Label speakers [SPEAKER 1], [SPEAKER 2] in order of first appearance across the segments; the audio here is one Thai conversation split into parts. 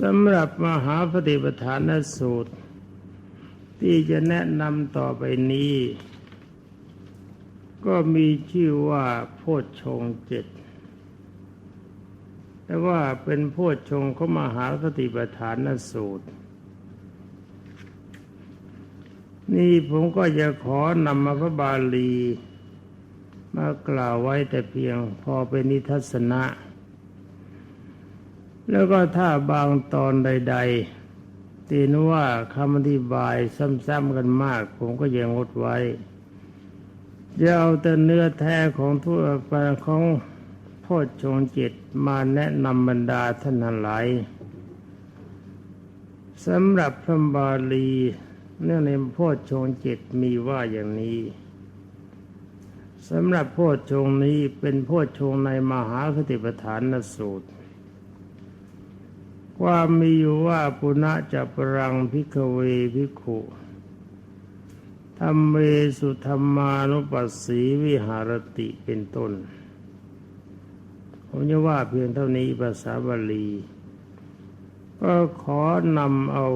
[SPEAKER 1] สำหรับมหาปฏิปทานสูตร ที่จะแนะนำต่อไปนี้ ก็มีชื่อว่าโพชฌงเจ็ดแต่ว่าเป็นโพชฌงของมหาสติปัฏฐานสูตร นี่ผมก็จะขอนำมาพระบาลี มากล่าวไว้แต่เพียงพอเป็นนิทัศนะ แล้วก็ถ้าบางตอนใด ๆ ตีนว่าคำอธิบายซ้ำๆกันมาก ผมก็ยังงดไว้จะเอาแต่เนื้อแท้ของทั่วไปของโพชฌงจิตมาแนะนำบรรดาท่านทั้งหลายสำหรับพระบาลีเนื่องในโพชฌงจิตมีว่าอย่างนี้สำหรับโพชฌงนี้เป็นโพชฌงในมหาคติปฐานสูตร ความมีอยู่ว่าปุณะจะปรังพิกเวพิขุธรรมเมสุธรรมานุปัสสีวิหารติเป็นต้น ผมจะว่าเพียงเท่านี้ภาษาบาลี ก็ขอนำเอา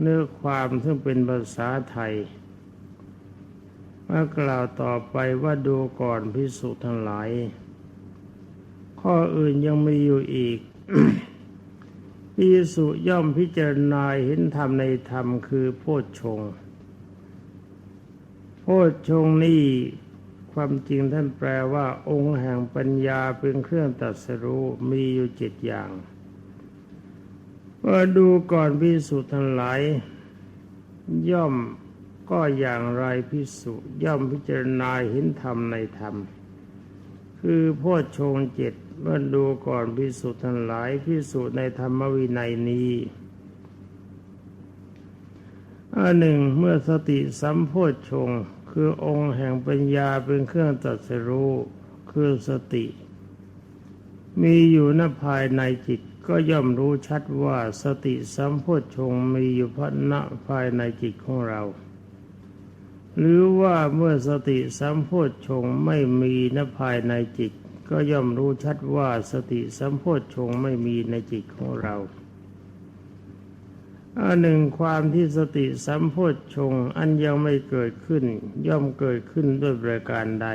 [SPEAKER 1] เนื้อความซึ่งเป็นภาษาไทย มากล่าวต่อไปว่าดูก่อนพิสุทั้งหลาย ข้ออื่นยังมีอยู่อีก พิสุย่อมพิจารณาเห็นธรรมในธรรมคือโพชฌงค์โพชฌงนี่ความจริงท่านแปลว่าองค์แห่งปัญญาเป็นเครื่องตัดสรู้มีอยู่เจ็ดอย่างว่าดูก่อนพิสุทั้งหลาย ย่อมก็อย่างไรพิสุย่อมพิจารณาเห็นธรรมในธรรม คือโพชฌงเจ็ด เมื่อดูก่อนพิสุทั้งหลายพิสุในธรรมวินัยนี้อันหนึ่งเมื่อสติสัมโพชฌงคือองค์แห่งปัญญาเป็นเครื่องตัดสรู้คือสติ มีอยู่ณภายในจิตก็ย่อมรู้ชัดว่าสติสัมโพชฌงมีอยู่พณะภายในจิตของเรา หรือว่าเมื่อสติสัมโพชฌงไม่มีณภายในจิต ก็ย่อมรู้ชัดว่าสติสัมโพชฌงค์ไม่มีในจิตของเราอันหนึ่งความที่สติสัมโพชฌงค์อันยังไม่เกิดขึ้น ย่อมเกิดขึ้นด้วยประการใด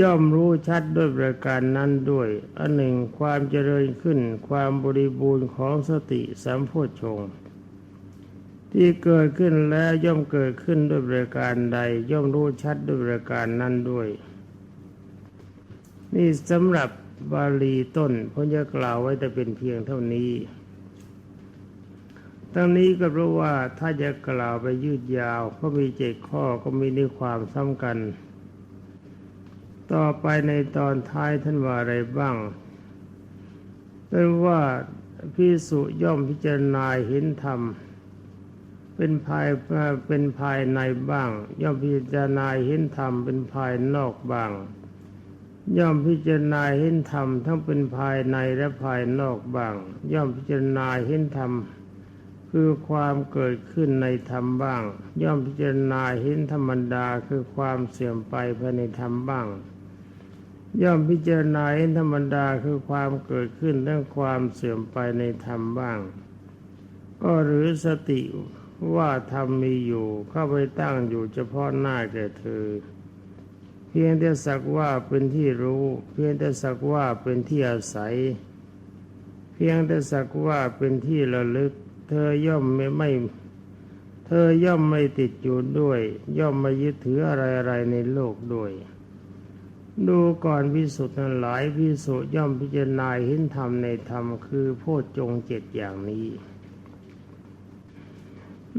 [SPEAKER 1] ย่อมรู้ชัดด้วยประการนั้นด้วยอันหนึ่งความเจริญขึ้น ความบริบูรณ์ของสติสัมโพชฌงค์ที่เกิดขึ้นแล้วย่อมเกิดขึ้นด้วยประการใด ย่อมรู้ชัดด้วยประการนั้นด้วย นี่สำหรับบาลีต้นผมจะกล่าวไว้แต่เป็นเพียงเท่านี้ ทั้งนี้ก็เพราะว่าถ้าจะกล่าวไปยืดยาวก็มีเจ็ดข้อก็มีในความซ้ำกัน ต่อไปในตอนท้ายท่านว่าอะไรบ้างเป็นว่าพิสุย่อมพิจารณาเห็นธรรม เป็นภายเป็นภายในบ้าง ย่อมพิจารณาเห็นธรรมเป็นภายนอกบ้าง ย่อมพิจารณาเห็นธรรมทั้งเป็นภายในและภายนอกบ้าง ย่อมพิจารณาเห็นธรรมคือความเกิดขึ้นในธรรมบ้าง ย่อมพิจารณาเห็นธรรมดาคือความเสื่อมไปภายในธรรมบ้าง ย่อมพิจารณาเห็นธรรมดาคือความเกิดขึ้นและความเสื่อมไปในธรรมบ้าง ก็หรือสติว่าธรรมมีอยู่เข้าไปตั้งอยู่เฉพาะหน้าแก่เธอ พียงแต่สักว่าเป็นที่รู้ เพียงแต่สักว่าเป็นที่อาศัย เพียงแต่สักว่าเป็นที่ระลึก เธอย่อมไม่ไม่เธอย่อมไม่ติดอยู่ด้วย ย่อมไม่ยึดถืออะไรอะไรในโลกด้วย ดูก่อนพิสุทธิ์ทั้งหลายพิสุย่อมพิจารณาเห็นธรรมในธรรมคือโพชฌงเจ็ดอย่างนี้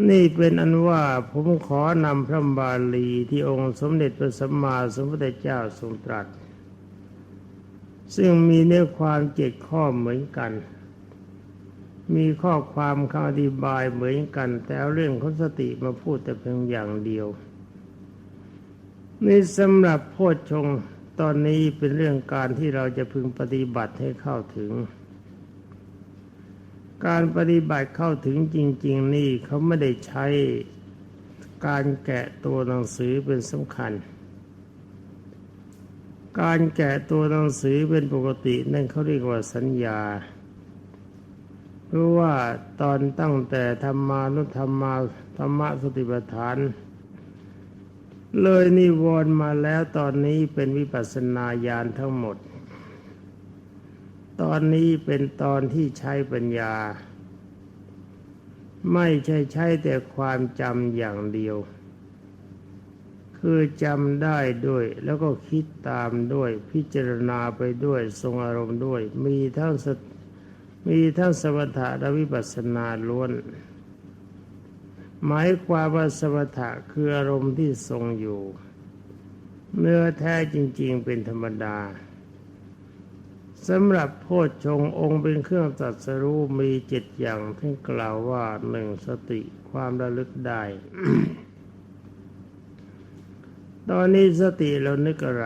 [SPEAKER 1] นี่เป็นอันว่าผมขอนำพระบาลีที่องค์สมเด็จพระสัมมาสัมพุทธเจ้าทรงตรัส ซึ่งมีเนื้อความเจ็ดข้อเหมือนกัน มีข้อความคำอธิบายเหมือนกัน แต่เรื่องของสติมาพูดแต่เพียงอย่างเดียวนี่สำหรับโพชฌงตอนนี้เป็นเรื่องการที่เราจะพึงปฏิบัติให้เข้าถึง การปฏิบัติเข้าถึงจริง ๆ นี่เขาไม่ได้ใช้การแกะตัวหนังสือเป็นสำคัญ การแกะตัวหนังสือเป็นปกตินั่นเขาเรียกว่าสัญญา เพรู้ว่าตอนตั้งแต่ธรรมานุธรรมาธรรมสติปัฏฐาน เลยนิวรณ์มาแล้วตอนนี้เป็นวิปัสสนาญาณทั้งหมด ตอนนี้เป็นตอนที่ใช้ปัญญา ไม่ใช่ใช้แต่ความจำอย่างเดียว คือจำได้ด้วย แล้วก็คิดตามด้วย พิจารณาไปด้วย ทรงอารมณ์ด้วย มีทั้งสมีทั้งสมถะและวิปัสสนาล้วน หมายความว่าสมถะคืออารมณ์ที่ทรงอยู่ เนื้อแท้จริง ๆ เป็นธรรมดา สำหรับโพชฌงองค์เป็นเครื่องตรัสรู้มีเจ็ดอย่างที่กล่าวว่าหนึ่งสติความระลึกได้ ตอนนี้สติเรานึกอะไร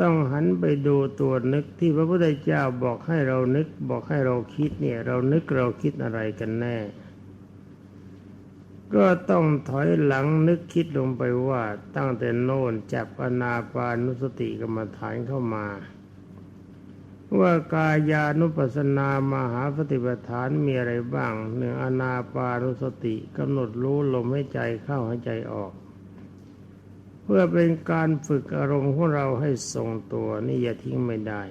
[SPEAKER 1] ต้องหันไปดูตัวนึกที่พระพุทธเจ้าบอกให้เรานึกบอกให้เราคิดเนี่ย เรานึกเราคิดอะไรกันแน่ ก็ต้องถอยหลังนึกคิดลงไปว่าตั้งแต่โน่นจับอนาปานุสติกรรมฐานเข้ามา ว่ากายานุปัสสนามหาปฏิปทานมีอะไรบ้างหนึ่งอนาปานุสติกำหนดรู้ลมให้ใจเข้าให้ใจออก เพื่อเป็นการฝึกอารมณ์ของเราให้ทรงตัวนี่อย่าทิ้งไม่ได้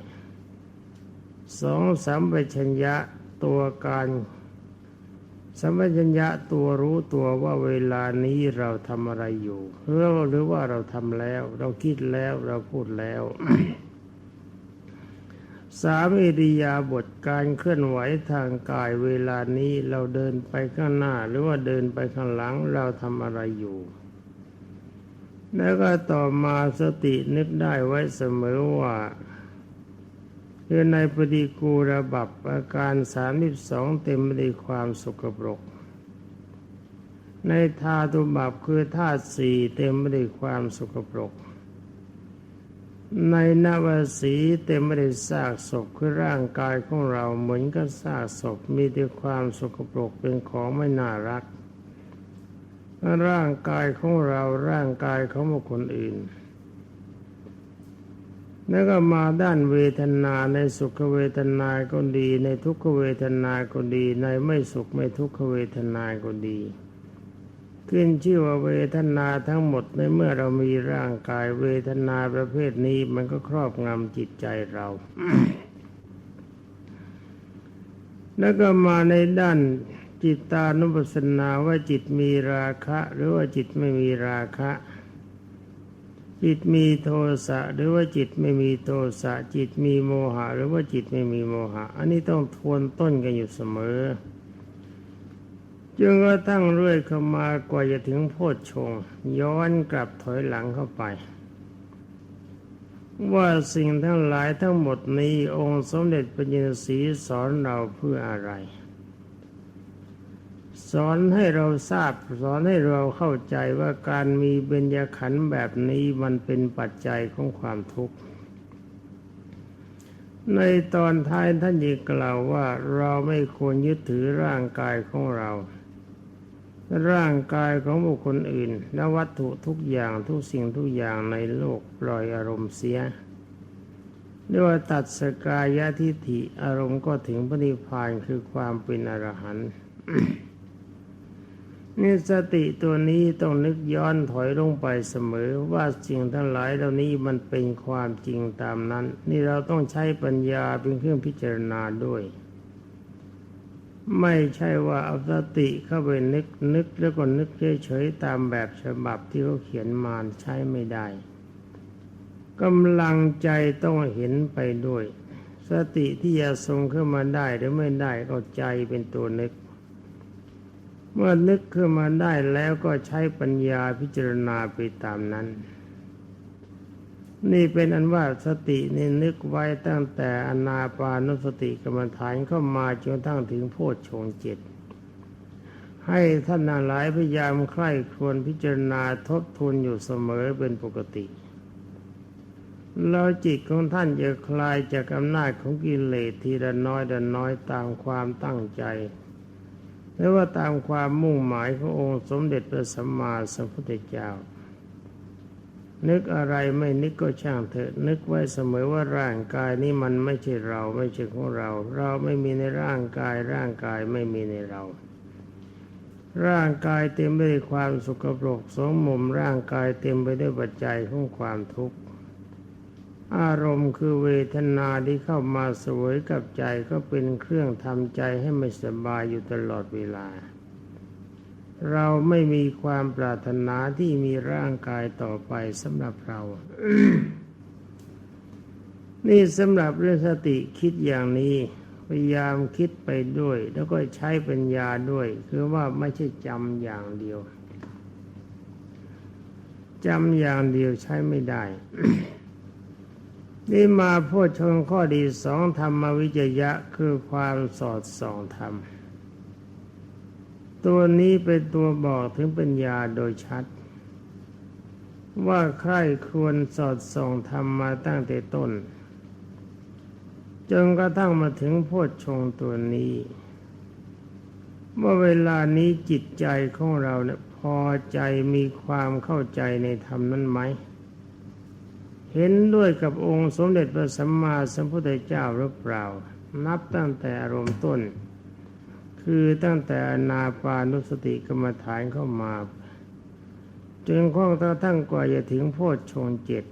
[SPEAKER 1] สองสัมปชัญญะตัวการ สัมปชัญญะตัวรู้ตัวว่าเวลานี้เราทำอะไรอยู่หรือหรือว่าเราทำแล้ว เราคิดแล้วเราพูดแล้วสามอิริยาบถการเคลื่อนไหวทางกายเวลานี้เราเดินไปข้างหน้า หรือว่าเดินไปข้างหลังเราทำอะไรอยู่ แล้วก็ต่อมาสตินึกได้ไว้เสมอว่า คือในปฏิกูระบับอาการสามสิบสองเต็มไปด้วยความสกปรก ในธาตุบับคือธาตุสี่เต็มไปด้วยความสกปรก ในนวสีเต็มไปด้วยซากศพคือร่างกายของเราเหมือนกับซากศพมีแต่ความสกปรกเป็นของไม่น่ารัก ร่างกายของเราร่างกายของบุคคลอื่น แล้วก็มาด้านเวทนาในสุขเวทนาก็ดี ในทุกขเวทนาก็ดี ในไม่สุขไม่ทุกขเวทนาก็ดี ขึ้นชื่อว่าเวทนาทั้งหมดในเมื่อเรามีร่างกายเวทนาประเภทนี้มันก็ครอบงำจิตใจเรา แล้วก็มาในด้านจิตตานุปัสสนาว่าจิตมีราคะ หรือว่าจิตไม่มีราคะ จิตมีโทสะหรือว่าจิตไม่มีโทสะจิตมีโมหะ หรือว่าจิตไม่มีโมหะ อันนี้ต้องทวนต้นกันอยู่เสมอจนกระทั่งเรื่อยเข้ามากว่าจะถึงโพชฌงย้อนกลับถอยหลังเข้าไป ว่าสิ่งทั้งหลายทั้งหมดนี้องค์สมเด็จพระจินสีสอนเราเพื่ออะไร สอนให้เราทราบ สอนให้เราเข้าใจว่าการมีเบญญขันธ์แบบนี้มันเป็นปัจจัยของความทุกข์ ในตอนท้ายท่านยังกล่าวว่าเราไม่ควรยึดถือร่างกายของเรา ร่างกายของบุคคลอื่น และวัตถุทุกอย่างทุกสิ่งทุกอย่างในโลกปล่อยอารมณ์เสียเรียกว่าตัดสกายทิฏฐิอารมณ์ก็ถึงพระนิพพานคือความเป็นอรหันต์ นี่สติตัวนี้ต้องนึกย้อนถอยลงไปเสมอ ว่าสิ่งทั้งหลายเหล่านี้มันเป็นความจริงตามนั้น นี่เราต้องใช้ปัญญาเป็นเครื่องพิจารณาด้วย ไม่ใช่ว่าเอาสติเข้าไปนึกนึกแล้วก็นึกเฉยๆตามแบบฉบับที่เขาเขียนมาใช้ไม่ได้กำลังใจต้องเห็นไปด้วย สติที่จะทรงขึ้นมาได้หรือไม่ได้ก็ใจเป็นตัวนึก เมื่อนึกขึ้นมาได้แล้วก็ใช้ปัญญาพิจารณาไปตามนั้น นี่เป็นอันว่าสตินี่นึกไว้ตั้งแต่อนาปานุสติกรรมฐานเข้ามาจนทั้งถึงโพชฌงเจ็ดให้ท่านหลายพยายามใคร่ควญพิจารณาทบทวนอยู่เสมอเป็นปกติแล้วจิตของท่านจะคลายจากอำนาจของกิเลสทีละน้อยละน้อยตามความตั้งใจ หรือว่าตามความมุ่งหมายขององค์สมเด็จพระสัมมาสัมพุทธเจ้า นึกอะไรไม่นึกก็ช่างเถอะ นึกไว้เสมอว่าร่างกายนี้มันไม่ใช่เราไม่ใช่ของเรา เราไม่มีในร่างกาย ร่างกายไม่มีในเรา ร่างกายเต็มไปด้วยความสุขปรกสมมุมร่างกายเต็มไปด้วยปัจจัยของความทุกข์ อารมณ์คือเวทนาที่เข้ามาสวยกับใจก็เป็นเครื่องทำใจให้ไม่สบายอยู่ตลอดเวลา เราไม่มีความปรารถนาที่มีร่างกายต่อไปสำหรับเรา นี่สำหรับเรื่องสติคิดอย่างนี้ พยายามคิดไปด้วย แล้วก็ใช้ปัญญาด้วย คือว่าไม่ใช่จำอย่างเดียวจำอย่างเดียวใช้ไม่ได้ นี่มาพูดชงข้อดีสองธรรมวิจยะคือความสอดส่องธรรม ตัวนี้เป็นตัวบอกถึงปัญญาโดยชัด ว่าใครควรสอดส่องธรรมมาตั้งแต่ต้น จนกระทั่งมาถึงโพชฌงตัวนี้ว่าเวลานี้จิตใจของเราเนี่ยพอใจมีความเข้าใจในธรรมนั้นไหม เห็นด้วยกับองค์สมเด็จพระสัมมาสัมพุทธเจ้าหรือเปล่า นับตั้งแต่อารมณ์ต้น คือตั้งแต่อนาปานุสติกรรมฐานเข้ามาจนข้องกระทั่งกว่าจะถึงโพชฌงค์เจ็ด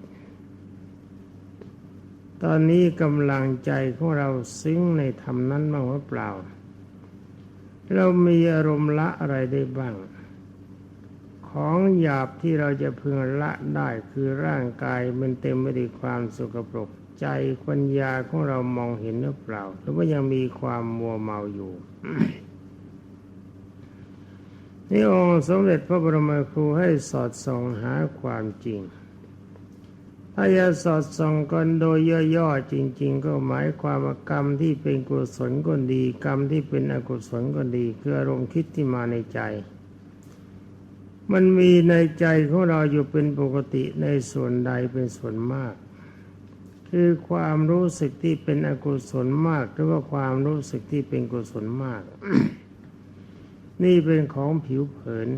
[SPEAKER 1] ตอนนี้กำลังใจของเราซึ้งในธรรมนั้นบ้างหรือเปล่า เรามีอารมณ์ละอะไรได้บ้าง ของหยาบที่เราจะพึงละได้คือร่างกายมันเต็มไปด้วยความสกปรกใจปัญญาของเรามองเห็นหรือเปล่า หรือว่ายังมีความมัวเมาอยู่นี่องค์สมเด็จพระบรมครูให้สอดส่องหาความจริง ถ้าจะสอดส่องกันโดยย่อๆจริง ๆ ก็หมายความว่ากรรมที่เป็นกุศลก็ดี กรรมที่เป็นอกุศลก็ดีคืออารมณ์คิดที่มาในใจ มันมีในใจของเราอยู่เป็นปกติในส่วนใดเป็นส่วนมาก คือความรู้สึกที่เป็นอกุศลมาก หรือว่าความรู้สึกที่เป็นกุศลมาก นี่เป็นของผิวเผิน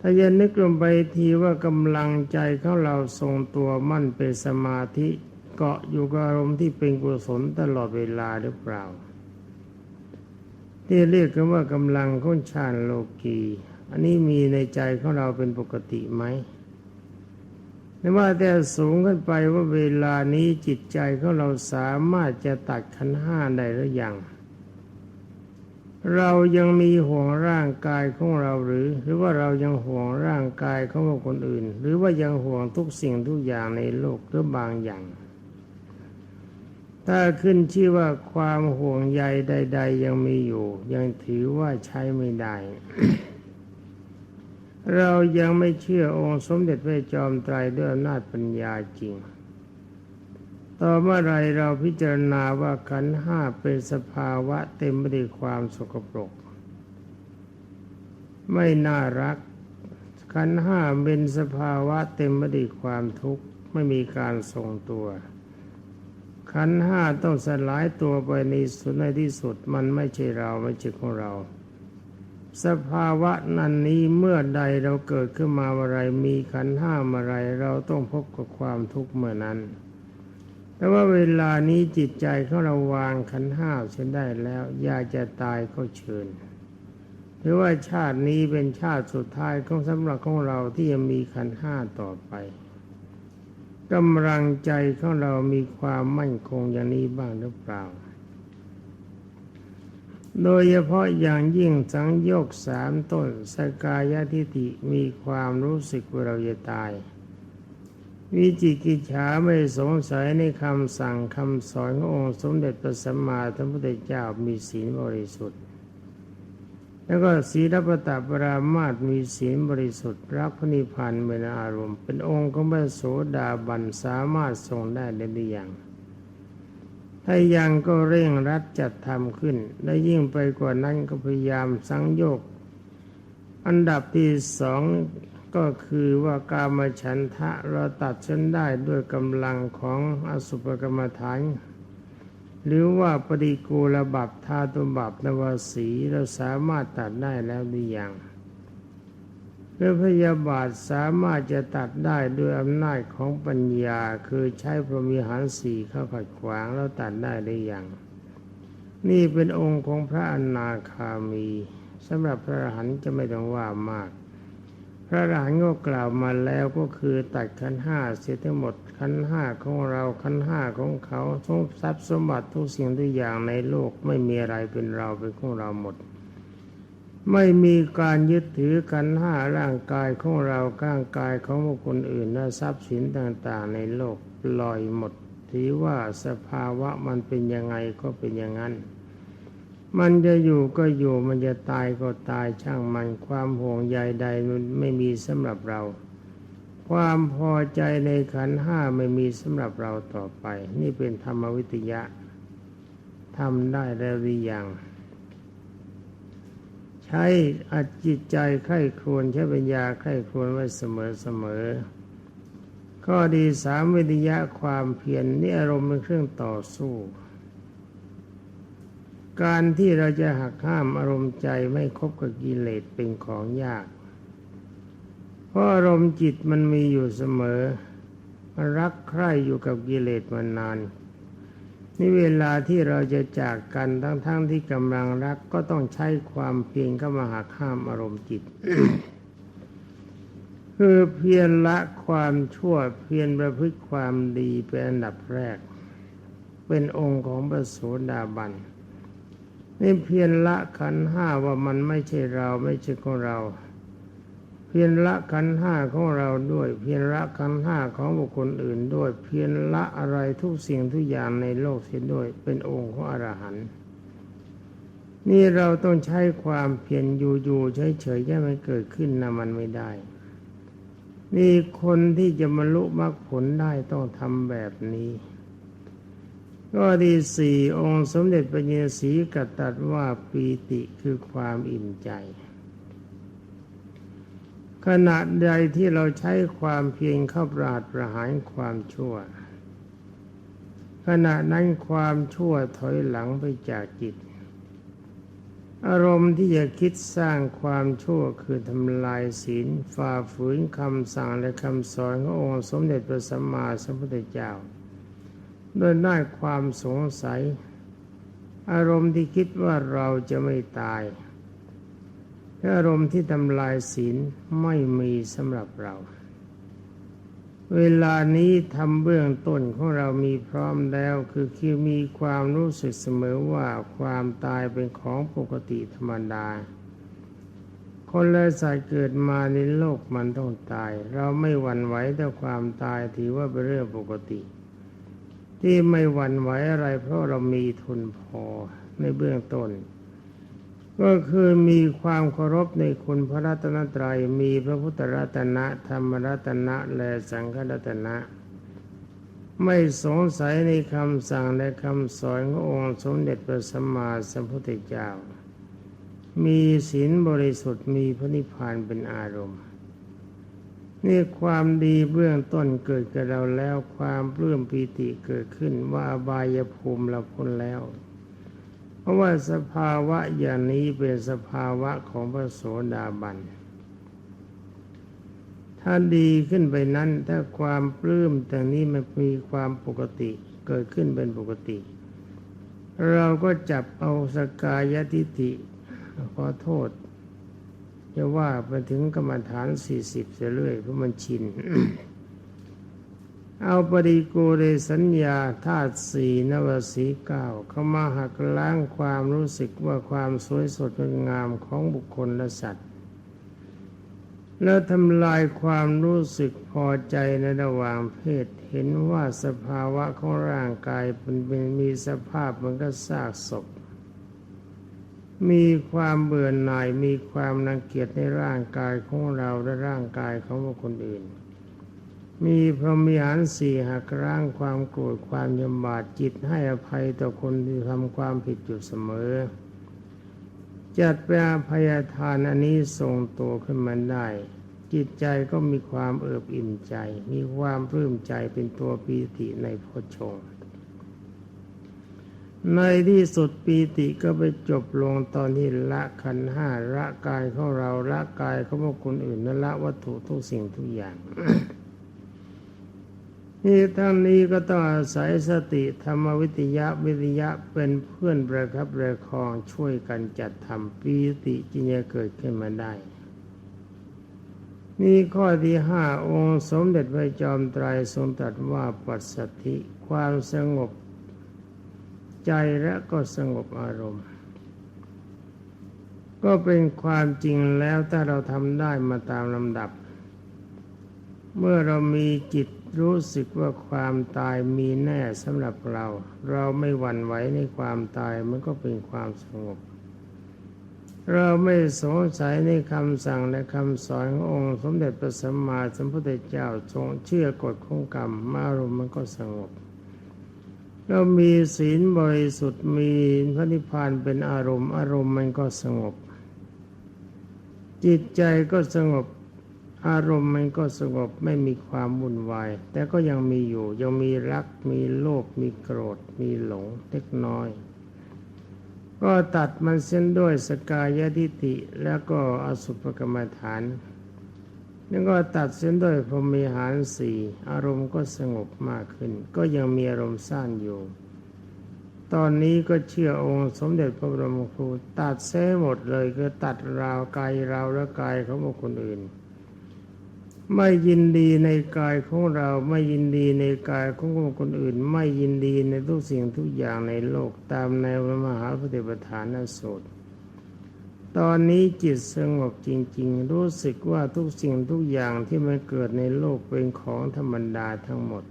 [SPEAKER 1] ถ้าจะนึกลงไปทีว่ากำลังใจของเราทรงตัวมั่นเป็นสมาธิเกาะอยู่กับอารมณ์ที่เป็นกุศลตลอดเวลาหรือเปล่า ที่เรียกกันว่ากำลังของฌานโลกี อันนี้มีในใจของเราเป็นปกติไหมไม่ว่าแต่สูงขึ้นไปว่าเวลานี้จิตใจของเราสามารถจะตัดขันห้าได้หรือยัง เรายังมีห่วงร่างกายของเราหรือ หรือว่าเรายังห่วงร่างกายของคนอื่น หรือว่ายังห่วงทุกสิ่งทุกอย่างในโลกหรือบางอย่าง ถ้าขึ้นชื่อว่าความห่วงใยใด ๆ ยังมีอยู่ ยังถือว่าใช้ไม่ได้ เรายังไม่เชื่อองค์สมเด็จพระจอมไตรด้วยอำนาจปัญญาจริง ต่อเมื่อไรเราพิจารณาว่าขันห้าเป็นสภาวะเต็มไปด้วยความสกปรก ไม่น่ารัก ขันห้าเป็นสภาวะเต็มไปด้วยความทุกข์ไม่มีการทรงตัว ขันห้าต้องสลายตัวไปในสุดในที่สุดมันไม่ใช่เราไม่ใช่ของเรา สภาวะนั้นนี้เมื่อใดเราเกิดขึ้นมาอะไรมีขันห้าอะไรเราต้องพบกับความทุกข์เมื่อนั้น แต่ว่าเวลานี้จิตใจของเราวางขันห้าเช่นได้แล้วอยากจะตายก็เชิญหรือว่าชาตินี้เป็นชาติสุดท้ายของสำหรับของเราที่ยังมีขันห้าต่อไปกำลังใจของเรามีความมั่นคงอย่างนี้บ้างหรือเปล่า โดยเฉพาะอย่างยิ่งสังโยกสามต้นสกายทิฏฐิมีความรู้สึกว่าเราจะตาย วิจิกิจฉาไม่สงสัยในคำสั่งคำสอนขององค์สมเด็จพระสัมมาสัมพุทธเจ้ามีศีลบริสุทธิ์ แล้วก็ศีลปตปรามาตมีศีลบริสุทธิ์รักพระนิพพานเป็นอารมณ์ เป็นองค์ของพระโสดาบันสามารถทรงได้หรือยัง ถ้ายังก็เร่งรัดจัดทำขึ้น และยิ่งไปกว่านั้นก็พยายามสังโยก อันดับที่สองก็คือว่ากามฉันทะเราตัดฉันได้ด้วยกำลังของอสุภกรรมฐาน หรือว่าปฏิกูลบับธาตุบับนวสีเราสามารถตัดได้แล้วหรือยัง หรือพยาบาทสามารถจะตัดได้ด้วยอำนาจของปัญญา คือใช้พรหมิหารสี่เข้าขัดขวางแล้วตัดได้หรือยังนี่เป็นองค์ของพระอนาคามีสำหรับพระอรหันต์จะไม่ต้องว่ามาก พระอรหันต์ก็กล่าวมาแล้วก็คือตัดขันห้าเสียทั้งหมดขันห้าของเราขันห้าของเขาทรงทรัพย์สมบัติทุกสิ่งทุกอย่างในโลกไม่มีอะไรเป็นเราเป็นของเราหมด ไม่มีการยึดถือขันห้าร่างกายของเราร่างกายของบุคคลอื่นและทรัพย์สินต่างๆ ในโลกปล่อยหมดถือว่าสภาวะมันเป็นยังไงก็เป็นอย่างนั้น มันจะอยู่ก็อยู่มันจะตายก็ตายช่างมันความห่วงใยใดมันไม่มีสำหรับเรา ความพอใจในขันห้าไม่มีสำหรับเราต่อไป นี่เป็นธรรมวิทยะทำได้แล้วหรือยัง ใช้อัดจิตใจไข้ครวนใช้ปัญญาไข้ครวนไว้เสมอเสมอข้อดีสามวิทยะความเพียรนี่อารมณ์เป็นเครื่องต่อสู้ การที่เราจะหักห้ามอารมณ์ใจไม่คบกับกิเลสเป็นของยาก เพราะอารมณ์จิตมันมีอยู่เสมอมันรักใคร่อยู่กับกิเลสมานาน นี่เวลาที่เราจะจากกันทั้งๆทที่กำลังรักก็ต้องใช้ความเพียรเข้ามาหักห้ามอารมณ์จิต คือเพียรละความชั่วเพียรประพฤติความดีเป็นอันดับแรก เป็นองค์ของพระโสดาบันนี่เพียรละขันห้าว่ามันไม่ใช่เราไม่ใช่ของเรา เพียรละขันห้าของเราด้วย เพียรละขันห้าของบุคคลอื่นด้วย เพียรละอะไรทุกสิ่งทุกอย่างในโลกเสียด้วย เป็นองค์ของอรหันต์นี่เราต้องใช้ความเพียรอยู่ๆเฉยๆให้มันเกิดขึ้นนะมันไม่ได้ นี่คนที่จะบรรลุมรรคผลได้ต้องทำแบบนี้ ก็ดีสี่องค์สมเด็จพระเยสีกัตตัดว่าปีติคือความอิ่มใจ ขณะใดที่เราใช้ความเพียรเข้าปราดประหารความชั่ว ขณะนั้นความชั่วถอยหลังไปจากจิต อารมณ์ที่จะคิดสร้างความชั่วคือทำลายศีลฝ่าฝืนคำสั่งและคำสอนขององค์สมเด็จพระสัมมาสัมพุทธเจ้าโดยได้ความสงสัย อารมณ์ที่คิดว่าเราจะไม่ตาย อารมณ์ที่ทำลายศีลไม่มีสำหรับเรา เวลานี้ทำเบื้องต้นของเรามีพร้อมแล้ว คือคือมีความรู้สึกเสมอว่าความตายเป็นของปกติธรรมดา คนและสัตว์เกิดมาในโลกมันต้องตาย เราไม่หวั่นไหวต่อความตายถือว่าเป็นเรื่องปกติ ที่ไม่หวั่นไหวอะไรเพราะเรามีทุนพอในเบื้องต้น ก็คือมีความเคารพในคุณพระรัตนตรัย มีพระพุทธรัตนะธรรมรัตนะและสังฆรัตนะ ไม่สงสัยในคำสั่งและคำสอนขององค์สมเด็จพระสัมมาสัมพุทธเจ้า มีศีลบริสุทธิ์มีพระนิพพานเป็นอารมณ์นี่ความดีเบื้องต้นเกิดกับเราแล้วความปลื้มปีติเกิดขึ้นว่าอบายภูมิเราพ้นแล้ว เพราะว่าสภาวะอย่างนี้เป็นสภาวะของพระโสดาบัน ถ้าดีขึ้นไปนั้นถ้าความปลื้มแต่นี้มันมีความปกติเกิดขึ้นเป็นปกติ เราก็จับเอาสกายทิฏฐิขอโทษจะว่าไปถึงกรรมฐานสี่สิบเสียเรื่อยเพราะมันชิน เอาปริโกเรสัญญาธาตุสี่นวสีเก้าเข้ามาหักล้างความรู้สึกว่าความสวยสดงดงามของบุคคลและสัตว์ แล้วทำลายความรู้สึกพอใจในระหว่างเพศเห็นว่าสภาวะของร่างกายเป็นเป็นมีสภาพเหมือนกับซากศพมีความเบื่อหน่ายมีความนังเกียจในร่างกายของเราและร่างกายของบุคคลอื่น มีพรหมิหารสี่หักร่างความโกรธความยำบาดจิตให้อภัยต่อคนที่ทำความผิดอยู่เสมอ จัดเป็นอภัยทานอันนี้ทรงตัวขึ้นมาได้ จิตใจก็มีความเอิบอิ่มใจ มีความปลื้มใจเป็นตัวปีติในพชฌงในที่สุดปีติก็ไปจบลงตอนที่ละขันห้าละกายของเราละกายของบุคคลอื่นและละวัตถุทุกสิ่งทุกอย่าง นี่ทั้งนี้ก็ต้องอาศัยสติธรรมวิทยาวิทยะเป็นเพื่อนประครับประคองช่วยกันจัดทำปีติจึงจะเกิดขึ้นมาได้ นี่ข้อที่ห้าองค์สมเด็จพระจอมไตรทรงตรัสว่าปัสสัทธิความสงบใจและก็สงบอารมณ์ ก็เป็นความจริงแล้วถ้าเราทำได้มาตามลำดับ เมื่อเรามีจิต รู้สึกว่าความตายมีแน่สำหรับเรา เราไม่หวั่นไหวในความตายมันก็เป็นความสงบ เราไม่สงสัยในคำสั่งและคำสอนขององค์สมเด็จพระสัมมาสัมพุทธเจ้าทรงเชื่อกฎของกรรมมาอารมณ์มันก็สงบเรามีศีลบริสุทธิ์มีพระนิพพานเป็นอารมณ์ อารมณ์มันก็สงบ จิตใจก็สงบ อารมณ์มันก็สงบไม่มีความวุ่นวาย แต่ก็ยังมีอยู่ยังมีรัก มีโลภมีโกรธ มีหลงเล็กน้อย ก็ตัดมันเส้นด้วยสกายทิฏฐิแล้วก็อสุภกรรมฐานแล้วก็ตัดเส้นด้วยพรมีหารสี่อารมณ์ก็สงบมากขึ้น ก็ยังมีอารมณ์สั้นอยู่ ตอนนี้ก็เชื่อองค์สมเด็จพระบรมครูตัดเส้หมดเลยคือตัดราวกายราวและกายของบุคคลอื่น ไม่ยินดีในกายของเราไม่ยินดีในกายของคคลอื่น ไม่ยินดีในทุกสิ่งทุกอย่างในโลกตามแนวพระมหาปฏิปทานสูตรตอนนี้จิตสงบจริง ๆ รู้สึกว่าทุกสิ่งทุกอย่างที่มันเกิดในโลกเป็นของธรรมดาทั้งหมด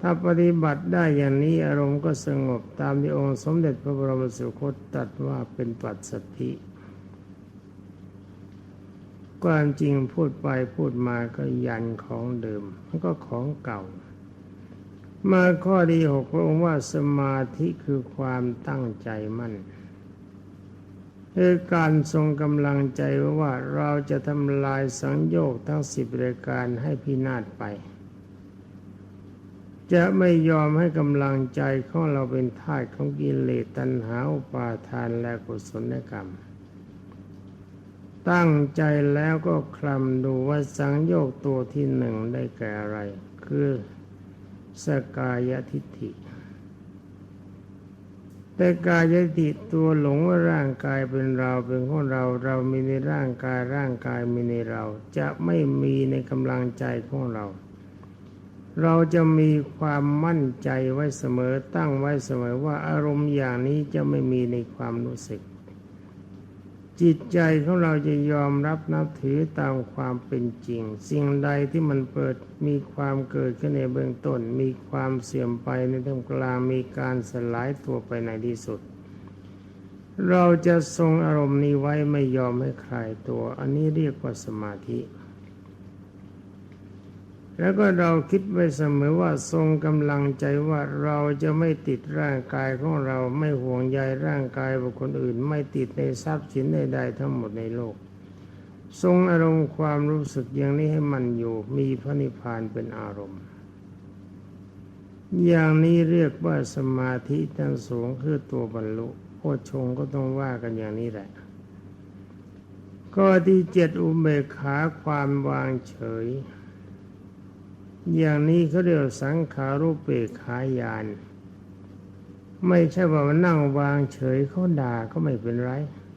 [SPEAKER 1] ถ้าปฏิบัติได้อย่างนี้อารมณ์ก็สงบตามที่องค์สมเด็จพระบรมสุคตตรัสว่าเป็นปัจสัทธิ ความจริงพูดไปพูดมาก็ยันของเดิมมันก็ของเก่า มาข้อที่หกพระองค์ว่าสมาธิคือความตั้งใจมั่นคือการทรงกำลังใจว่าเราจะทำลายสังโยกทั้งสิบรายการให้พินาศไป จะไม่ยอมให้กำลังใจของเราเป็นทาสของกิเลสตัณหาอุปาทานและกุศลกรรม ตั้งใจแล้วก็คลำดูว่าสังโยกตัวที่หนึ่งได้แก่อะไร คือสกายทิฏฐิแต่กายทิฏฐิตัวหลงว่าร่างกายเป็นเราเป็นของเราเรามีในร่างกายร่างกายมีในเรา จะไม่มีในกำลังใจของเรา เราจะมีความมั่นใจไว้เสมอตั้งไว้เสมอว่าอารมณ์อย่างนี้จะไม่มีในความรู้สึก จิตใจของเราจะยอมรับนับถือตามความเป็นจริง สิ่งใดที่มันเปิดมีความเกิดขึ้นในเบื้องต้น มีความเสื่อมไปในท่ามกลางมีการสลายตัวไปในที่สุด เราจะทรงอารมณ์นี้ไว้ไม่ยอมให้คลายตัว อันนี้เรียกว่าสมาธิ แล้วก็เราคิดไว้เสมอว่าทรงกำลังใจว่าเราจะไม่ติดร่างกายของเราไม่ห่วงใยร่างกายบุคคลอื่น ไม่ติดในทรัพย์สินใดๆทั้งหมดในโลก ทรงอารมณ์ความรู้สึกอย่างนี้ให้มันอยู่ มีพระนิพพานเป็นอารมณ์ อย่างนี้เรียกว่าสมาธิทั้งสูงคือตัวบรรลุโพชงก็ต้องว่ากันอย่างนี้แหละข้อที่เจ็ดอุเบกขาความวางเฉย อย่างนี้เขาเรียกสังขารุปเปกขายาน ไม่ใช่ว่ามันนั่งวางเฉยเขาด่าก็ไม่เป็นไร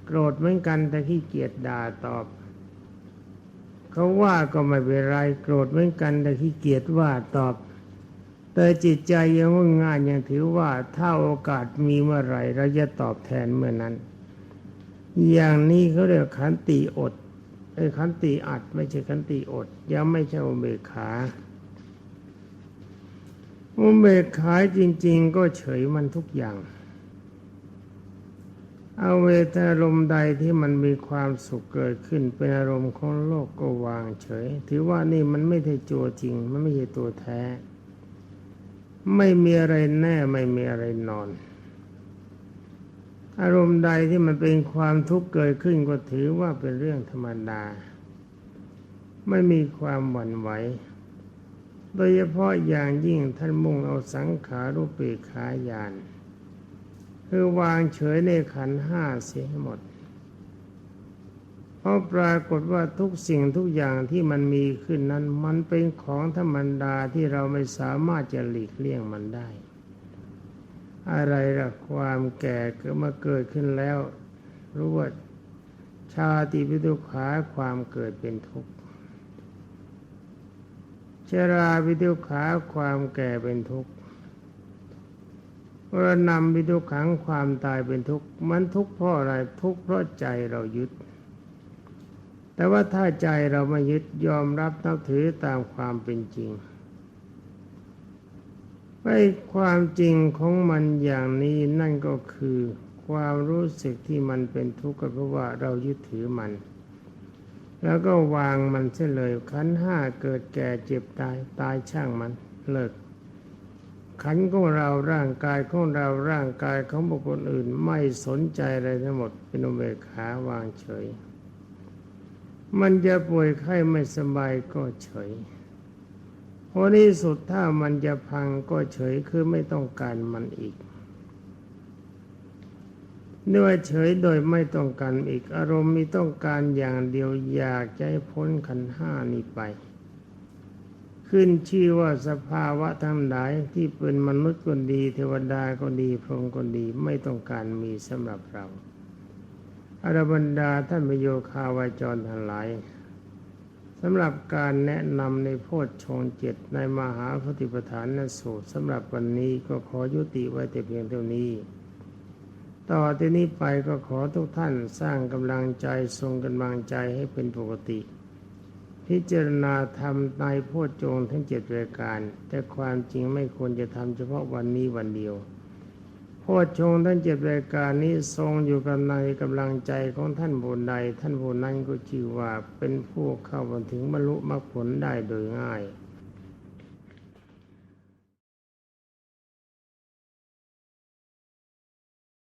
[SPEAKER 1] โกรธเหมือนกันแต่ขี้เกียจด่าตอบเขาว่าก็ไม่เป็นไรโกรธเหมือนกันแต่ขี้เกียจว่าตอบ แต่จิตใจยังว่างานยังถือว่าถ้าโอกาสมีเมื่อไรเราจะตอบแทนเมื่อนั้น อย่างนี้เขาเรียกขันติอดไอ้ขันติอัดไม่ใช่ขันติอด ยังไม่ใช่อุเบกขา อุเบกขาจริง ๆ ก็เฉยมันทุกอย่าง เอาเวทอารมณ์ใดที่มันมีความสุขเกิดขึ้น เป็นอารมณ์ของโลกก็วางเฉย ถือว่านี่มันไม่ใช่ตัวจริง มันไม่ใช่ตัวแท้ ไม่มีอะไรแน่ไม่มีอะไรนอนอารมณ์ใดที่มันเป็นความทุกข์เกิดขึ้นก็ถือว่าเป็นเรื่องธรรมดา ไม่มีความหวั่นไหว โดยเฉพาะอย่างยิ่งท่านมุ่งเอาสังขารุปเปขายาน คือวางเฉยในขันห้าเสียให้หมด เพราะปรากฏว่าทุกสิ่งทุกอย่างที่มันมีขึ้นนั้น มันเป็นของธรรมดาที่เราไม่สามารถจะหลีกเลี่ยงมันได้ อะไรละความแก่กิดมาเกิดขึ้นแล้วรู้ว่าชาติปิทุขาความเกิดเป็นทุกข์ ชราปิทุขาความแก่เป็นทุกข์วรนำปิทุขังความตายเป็นทุกข์มันทุกข์เพราะอะไรทุกข์เพราะใจเรายึด แต่ว่าถ้าใจเราไม่ยึดยอมรับนับถือตามความเป็นจริงไอ้ความจริงของมันอย่างนี้นั่นก็คือ ความรู้สึกที่มันเป็นทุกข์ก็เพราะว่าเรายึดถือมัน แล้วก็วางมันเสียเลยขันห้าเกิดแก่เจ็บตายตายช่างมันเลิกขันของเราร่างกายของเราร่างกายของบุคคลอื่นไม่สนใจอะไรทั้งหมดเป็นอุเบกขาวางเฉย มันจะป่วยไข้ไม่สบายก็เฉยพอที่สุดถ้ามันจะพังก็เฉยคือไม่ต้องการมันอีก ด้วยเฉยโดยไม่ต้องการอีกอารมณ์มีต้องการอย่างเดียวอยากจะให้พ้นขันห้านี้ไป ขึ้นชื่อว่าสภาวะทั้งหลายที่เป็นมนุษย์ก็ดี เทวดาก็ดีพรหมก็ดีไม่ต้องการมีสำหรับเราอารบรรดาท่านประโยคาวาจรทั้งหลายสำหรับการแนะนำในโพชฌงเจ็ดในมหาปฏิปทานนสูตรสำหรับวันนี้ก็ขอยุติไว้แต่เพียงเท่านี้ ต่อที่นี้ไปก็ขอทุกท่านสร้างกำลังใจทรงกำลังใจให้เป็นปกติ พิจารณาทำในโพชฌงทั้งเจ็ดรายการ แต่ความจริงไม่ควรจะทำเฉพาะวันนี้วันเดียวโพชฌงทั้งเจ็ดรายการนี้ทรงอยู่กับในกำลังใจของท่านผู้ใดท่านผู้นั้นก็ชื่อว่าเป็นผู้เข้าถึงบรรลุมรรคผลได้โดยง่าย